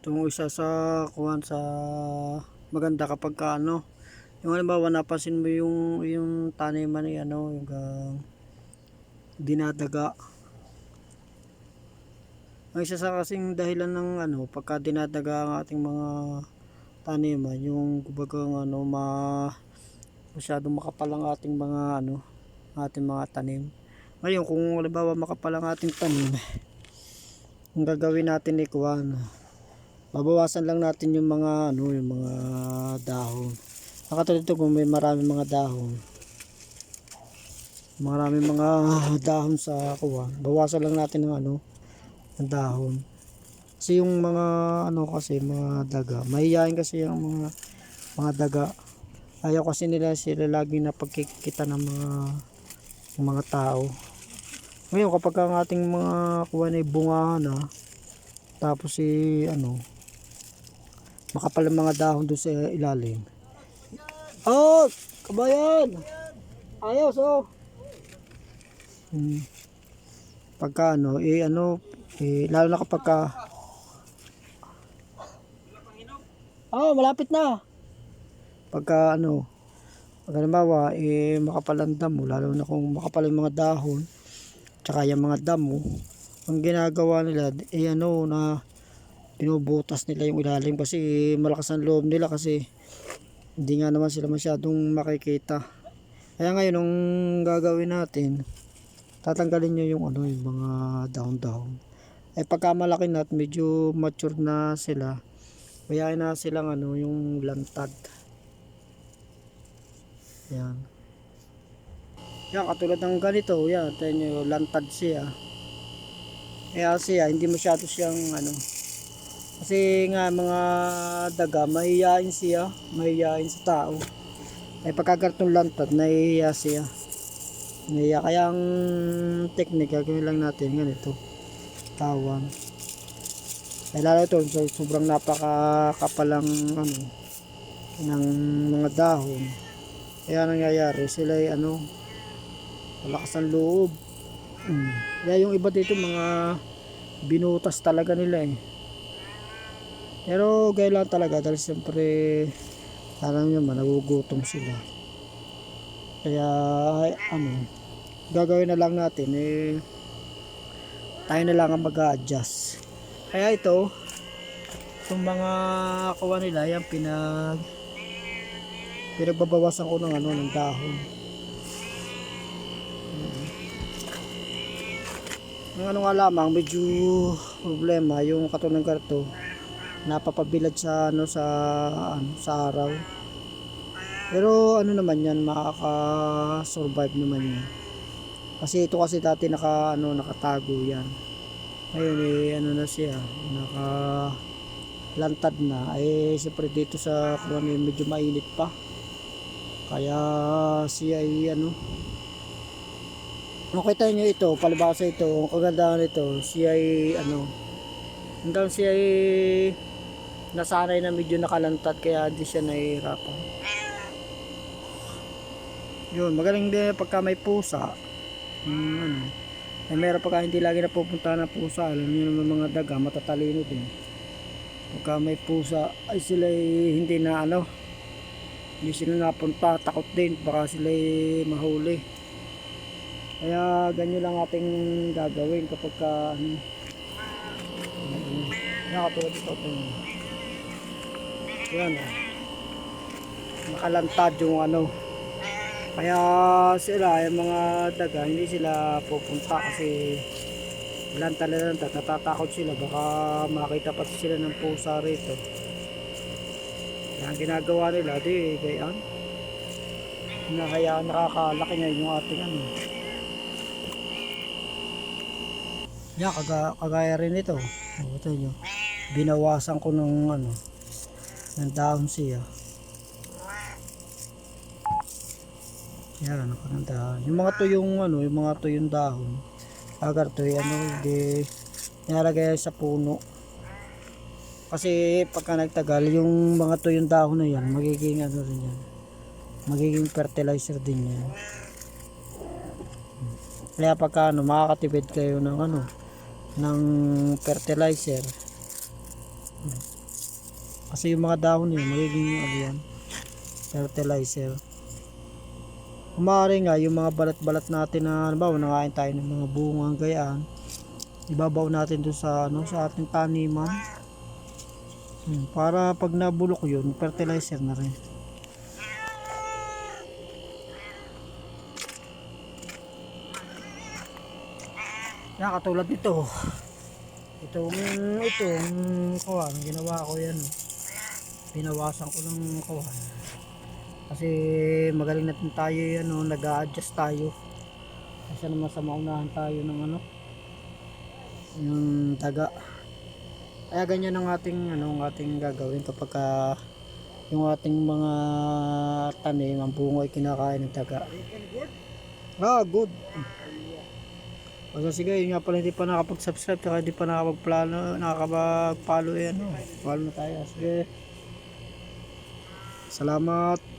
Itong isa sa kuwan sa maganda kapag ka ano. Yung halimbawa napansin mo yung yung taniman ni ano, yung gang dinadaga. Ang isa sa kasing dahilan ng ano, pagka dinadaga ang ating mga taniman, yung kumbaga ano, ma masyadong makapal ang ating mga ano, ating mga tanim. Ngayon, kung halimbawa makapal ang ating tanim, ang gagawin natin ni kuwan, babawasan lang natin yung mga ano, yung mga dahon. Nakatulad ito kung may maraming mga dahon. Maraming mga dahon sa kuwan. Bawasan lang natin ng ano, ng dahon. Kasi yung mga ano kasi mga daga, mahihayin kasi yung mga mga daga. Ayaw kasi nila sila lagi na pagkikita ng mga ng mga tao. Ngayon kapag ang ating mga kuwan ay bungahan na tapos si ano makapal ang mga dahon doon sa ilalim. Oh, kabayan. Ayos oh. Hmm. Pagka ano, eh ano, eh, lalo na kapag ka Oh, malapit na. Pagka ano, pag halimbawa, eh, makapal ang damo, lalo na kung makapal yung mga dahon, tsaka yung mga damo, ang ginagawa nila, eh ano, na pinubutas nila yung ilalim kasi malakas ang loob nila kasi hindi nga naman sila masyadong makikita. Kaya ngayon, ang gagawin natin, tatanggalin nyo yung ano, yung mga dahon-dahon. Eh pagka malaki na at medyo mature na sila, kaya na silang ano, yung lantad. Yan. Yan, katulad ng ganito, yan, tayo lantad siya. Kaya siya, hindi masyado siyang ano, kasi nga mga daga, mahihain siya, mahihain sa tao. Ay pagkagartong lantad, nahihiya siya. Nahihiya, kaya ang technique, gagawin lang natin ganito, tawan. Ay lalo ito, so, sobrang napakakapalang ano, ng mga dahon. Kaya nangyayari, sila ay ano, malakas ang loob. Mm. Kaya yung iba dito mga binutas talaga nila eh. Pero gaya lang talaga dahil siyempre alam nyo naman nagugutom sila. Kaya ay, ano, gagawin na lang natin eh tayo na lang ang mag-a-adjust. Kaya ito, itong mga kuha nila, yan pinag pinagbabawasan ko ng ano, ng dahon. Ang ano nga lamang, medyo problema, yung katulad ng karto, napapabilad sa ano sa ano, sa araw. Pero ano naman yan, makaka-survive naman yan. Kasi ito kasi dati naka ano nakatago yan. Ngayon eh ano na siya, naka lantad na. Eh siyempre dito sa kuwan eh, medyo mainit pa. Kaya siya ay ano Makita nyo ito, palibasa ito, ang kagandahan nito, siya ay ano, hanggang siya ay nasanay na medyo nakalantad kaya hindi siya nahihirapan. Yun, magaling din pagka may pusa. Hmm, ano, eh, meron pagka hindi lagi napupunta ng pusa, alam nyo naman mga daga, matatalino din. Pagka may pusa, ay sila hindi na ano, hindi sila napunta, takot din, baka sila mahuli. Kaya ganyan lang ating gagawin kapag ka ano, yan katulad ito ito. Yan. Nakalantad yung ano. Kaya sila, yung mga daga, hindi sila pupunta kasi lantad na lantad, natatakot sila. Baka makita pa sila ng pusa rito. Yan ginagawa nila, di gayan. Nakaya nakakalaki ngayon yung ating ano. Yan, kaga, kagaya rin ito. O, ito nyo. Binawasan ko ng ano, ng dahon siya. Yan, ako ng dahon. Yung mga tuyong ano, yung mga tuyong dahon. Agar to, ano, hindi nilalagay sa puno. Kasi pagka nagtagal, yung mga tuyong dahon na yan, magiging ano rin yan. Magiging fertilizer din yan. Kaya pagka ano, makakatipid kayo ng ano, ng fertilizer Kasi yung mga dahon yun, magiging ano yan, fertilizer. Kumari nga, yung mga balat-balat natin na, ba, nakain tayo ng mga bungang gayaan, ibabaw natin doon sa, ano, sa ating taniman. Hmm, para pag nabulok yun, fertilizer na rin. Yan, katulad nito. Itong, itong kawan, ginawa ko yan. Binawasan ko ng kawan. Kasi magaling natin tayo yan, no? nag-a-adjust tayo. Kasi naman sa maunahan tayo ng ano, yung taga. Kaya ganyan ang ating, ano, ang ating gagawin kapag ka yung ating mga tanim, ang bungo ay kinakain ng taga. Ah, good. Basta sige, yun nga pala hindi pa nakapag-subscribe saka hindi pa nakapag-plano, nakakapag-follow yan. No? Follow na tayo. Sige. Salamat.